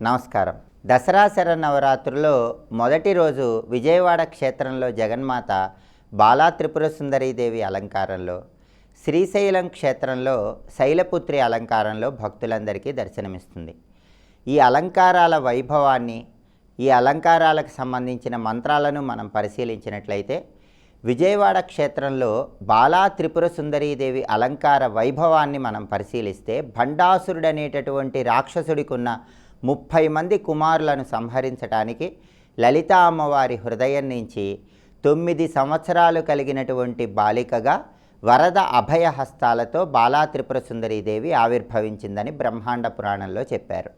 నమస్కారం. దసరా శరన్నవరాత్రుల్లో మొదటి రోజు విజయవాడ క్షేత్రంలో జగన్మాత బాలా త్రిపుర సుందరీదేవి అలంకారంలో శ్రీశైలం క్షేత్రంలో శైలపుత్రి అలంకారంలో భక్తులందరికీ దర్శనమిస్తుంది. ఈ అలంకారాల వైభవాన్ని ఈ అలంకారాలకు సంబంధించిన మంత్రాలను మనం పరిశీలించినట్లయితే విజయవాడ క్షేత్రంలో బాలా త్రిపుర సుందరీదేవి అలంకార వైభవాన్ని మనం పరిశీలిస్తే భండాసురుడు అనేటటువంటి రాక్షసుడికి ఉన్న ముప్పై మంది కుమారులను సంహరించడానికి లలితా అమ్మవారి హృదయం నుంచి తొమ్మిది సంవత్సరాలు కలిగినటువంటి బాలికగా వరద అభయ హస్తాలతో బాలా త్రిపుర సుందరీదేవి ఆవిర్భవించిందని బ్రహ్మాండ పురాణంలో చెప్పారు.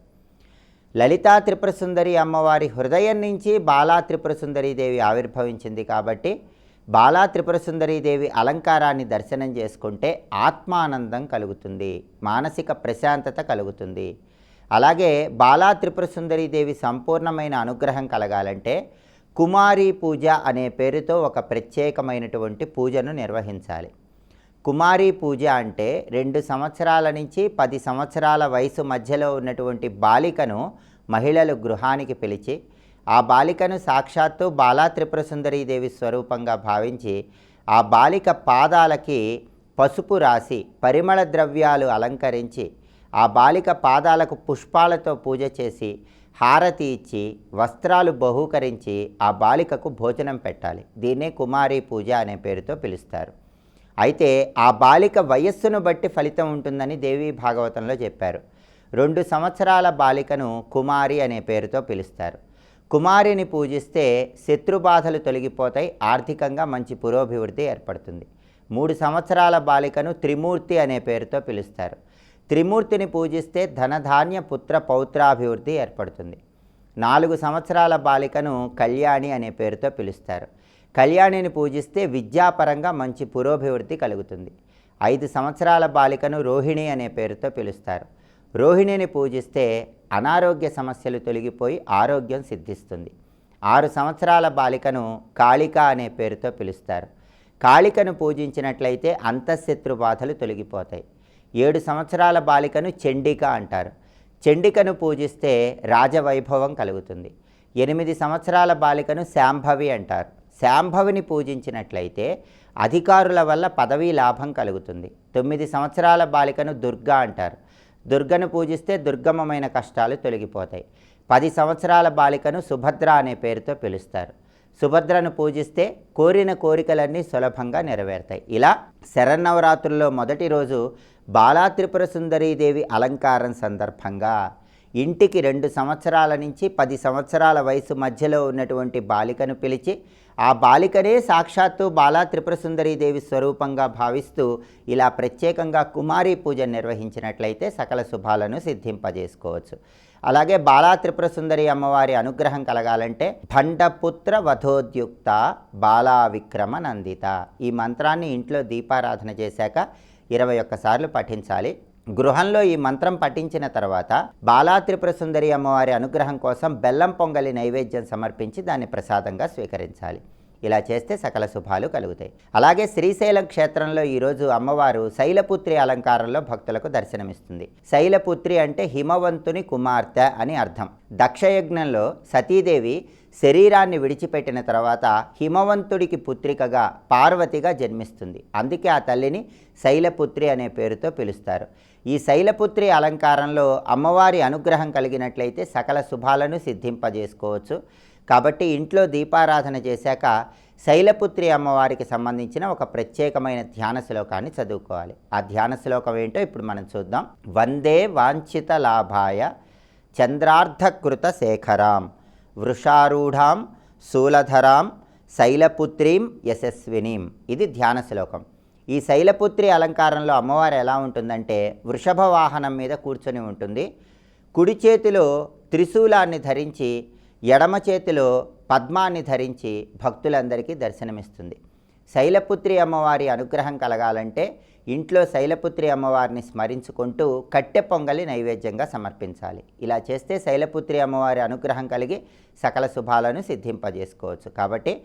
లలితా త్రిపుర సుందరి అమ్మవారి హృదయం నుంచి బాలా త్రిపుర సుందరీదేవి ఆవిర్భవించింది కాబట్టి బాలా త్రిపుర సుందరీదేవి అలంకారాన్ని దర్శనం చేసుకుంటే ఆత్మానందం కలుగుతుంది మానసిక ప్రశాంతత కలుగుతుంది. అలాగే బాలా త్రిపుర సుందరీదేవి సంపూర్ణమైన అనుగ్రహం కలగాలంటే కుమారి పూజ అనే పేరుతో ఒక ప్రత్యేకమైనటువంటి పూజను నిర్వహించాలి. కుమారి పూజ అంటే రెండు సంవత్సరాల నుంచి పది సంవత్సరాల వయసు మధ్యలో ఉన్నటువంటి బాలికను మహిళలు గృహానికి పిలిచి ఆ బాలికను సాక్షాత్తు బాలా త్రిపుర సుందరీదేవి స్వరూపంగా భావించి ఆ బాలిక పాదాలకి పసుపు రాసి పరిమళ ద్రవ్యాలు అలంకరించి ఆ బాలిక పాదాలకు పుష్పాలతో పూజ చేసి హారతి ఇచ్చి వస్త్రాలు బహూకరించి ఆ బాలికకు భోజనం పెట్టాలి. దీన్నే కుమారి పూజ అనే పేరుతో పిలుస్తారు. అయితే ఆ బాలిక వయస్సును బట్టి ఫలితం ఉంటుందని దేవి భాగవతంలో చెప్పారు. రెండు సంవత్సరాల బాలికను కుమారి అనే పేరుతో పిలుస్తారు. కుమారిని పూజిస్తే శత్రుబాధలు తొలగిపోతాయి ఆర్థికంగా మంచి పురోభివృద్ధి ఏర్పడుతుంది. మూడు సంవత్సరాల బాలికను త్రిమూర్తి అనే పేరుతో పిలుస్తారు. త్రిమూర్తిని పూజిస్తే ధనధాన్య పుత్ర పౌత్రాభివృద్ధి ఏర్పడుతుంది. నాలుగు సంవత్సరాల బాలికను కళ్యాణి అనే పేరుతో పిలుస్తారు. కళ్యాణిని పూజిస్తే విద్యాపరంగా మంచి పురోభివృద్ధి కలుగుతుంది. ఐదు సంవత్సరాల బాలికను రోహిణి అనే పేరుతో పిలుస్తారు. రోహిణిని పూజిస్తే అనారోగ్య సమస్యలు తొలగిపోయి ఆరోగ్యం సిద్ధిస్తుంది. ఆరు సంవత్సరాల బాలికను కాళిక అనే పేరుతో పిలుస్తారు. కాళికను పూజించినట్లయితే అంతఃశత్రు బాధలు తొలగిపోతాయి. ఏడు సంవత్సరాల బాలికను చండిక అంటారు. చండికను పూజిస్తే రాజవైభవం కలుగుతుంది. ఎనిమిది సంవత్సరాల బాలికను శాంభవి అంటారు. శాంభవిని పూజించినట్లయితే అధికారుల వల్ల పదవీ లాభం కలుగుతుంది. తొమ్మిది సంవత్సరాల బాలికను దుర్గా అంటారు. దుర్గను పూజిస్తే దుర్గమమైన కష్టాలు తొలగిపోతాయి. పది సంవత్సరాల బాలికను సుభద్ర అనే పేరుతో పిలుస్తారు. సుభద్రను పూజిస్తే కోరిన కోరికలన్నీ సులభంగా నెరవేరుతాయి. ఇలా శరన్నవరాత్రుల్లో మొదటి రోజు బాలా త్రిపుర సుందరీదేవి అలంకారం సందర్భంగా ఇంటికి రెండు సంవత్సరాల నుంచి పది సంవత్సరాల వయసు మధ్యలో ఉన్నటువంటి బాలికను పిలిచి ఆ బాలికనే సాక్షాత్తు బాలా త్రిపుర సుందరీదేవి స్వరూపంగా భావిస్తూ ఇలా ప్రత్యేకంగా కుమారి పూజ నిర్వహించినట్లయితే సకల శుభాలను సిద్ధింపజేసుకోవచ్చు. అలాగే బాలా త్రిపుర సుందరి అమ్మవారి అనుగ్రహం కలగాలంటే భండపుత్ర వధోద్యుక్త బాలా విక్రమ నందిత ఈ మంత్రాన్ని ఇంట్లో దీపారాధన చేశాక ఇరవై ఒక్కసార్లు పఠించాలి. గృహంలో ఈ మంత్రం పఠించిన తర్వాత బాలాత్రిపుర సుందరి అమ్మవారి అనుగ్రహం కోసం బెల్లం పొంగలి నైవేద్యం సమర్పించి దాన్ని ప్రసాదంగా స్వీకరించాలి. ఇలా చేస్తే సకల శుభాలు కలుగుతాయి. అలాగే శ్రీశైలం క్షేత్రంలో ఈరోజు అమ్మవారు శైలపుత్రి అలంకారంలో భక్తులకు దర్శనమిస్తుంది. శైలపుత్రి అంటే హిమవంతుని కుమార్తె అని అర్థం. దక్షయజ్ఞంలో సతీదేవి శరీరాన్ని విడిచిపెట్టిన తర్వాత హిమవంతుడికి పుత్రికగా పార్వతిగా జన్మిస్తుంది. అందుకే ఆ తల్లిని శైలపుత్రి అనే పేరుతో పిలుస్తారు. ఈ శైలపుత్రి అలంకారంలో అమ్మవారి అనుగ్రహం కలిగినట్లయితే సకల శుభాలను సిద్ధింపజేసుకోవచ్చు. కాబట్టి ఇంట్లో దీపారాధన చేశాక శైలపుత్రి అమ్మవారికి సంబంధించిన ఒక ప్రత్యేకమైన ధ్యాన శ్లోకాన్ని చదువుకోవాలి. ఆ ధ్యాన శ్లోకం ఏంటో ఇప్పుడు మనం చూద్దాం. వందే వాంఛిత లాభాయ చంద్రార్ధకృత శేఖరాం. వృషారూఢాం శూలధరాం శైలపుత్రీం యశస్వినీం. ఇది ధ్యాన శ్లోకం. ఈ శైలపుత్రి అలంకారంలో అమ్మవారు ఎలా ఉంటుందంటే వృషభ వాహనం మీద కూర్చొని ఉంటుంది. కుడి చేతిలో త్రిశూలాన్ని ధరించి ఎడమ చేతిలో పద్మాన్ని ధరించి భక్తులందరికీ దర్శనమిస్తుంది. శైలపుత్రి అమ్మవారి అనుగ్రహం కలగాలంటే ఇంట్లో శైలపుత్రి అమ్మవారిని స్మరించుకుంటూ కట్టె పొంగలి నైవేద్యంగా సమర్పించాలి. ఇలా చేస్తే శైలపుత్రి అమ్మవారి అనుగ్రహం కలిగి సకల శుభాలను సిద్ధింపజేసుకోవచ్చు. కాబట్టి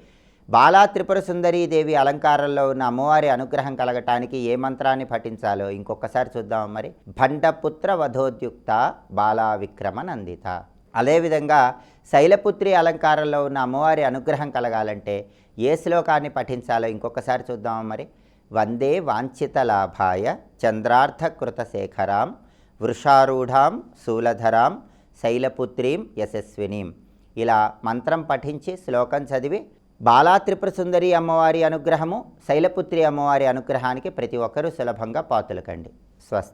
బాలా త్రిపుర సుందరీ దేవి అలంకారంలో ఉన్న అమ్మవారి అనుగ్రహం కలగటానికి ఏ మంత్రాన్ని పఠించాలో ఇంకొకసారి చూద్దాం మరి. భండపుత్ర వధోద్యుక్త బాలా విక్రమ నందిత. అదేవిధంగా శైలపుత్రి అలంకారంలో ఉన్న అమ్మవారి అనుగ్రహం కలగాలంటే ఏ శ్లోకాన్ని పఠించాలో ఇంకొకసారి చూద్దాం మరి. వందే వాంఛిత లాభాయ చంద్రార్థకృత శేఖరాం వృషారూఢాం శూలధరాం శైలపుత్రీం యశస్వినీం. ఇలా మంత్రం పఠించి శ్లోకం చదివి బాలా త్రిపుర సుందరి అమ్మవారి అనుగ్రహము శైలపుత్రి అమ్మవారి అనుగ్రహానికి ప్రతి ఒక్కరూ సులభంగా పాతులకండి స్వస్తి.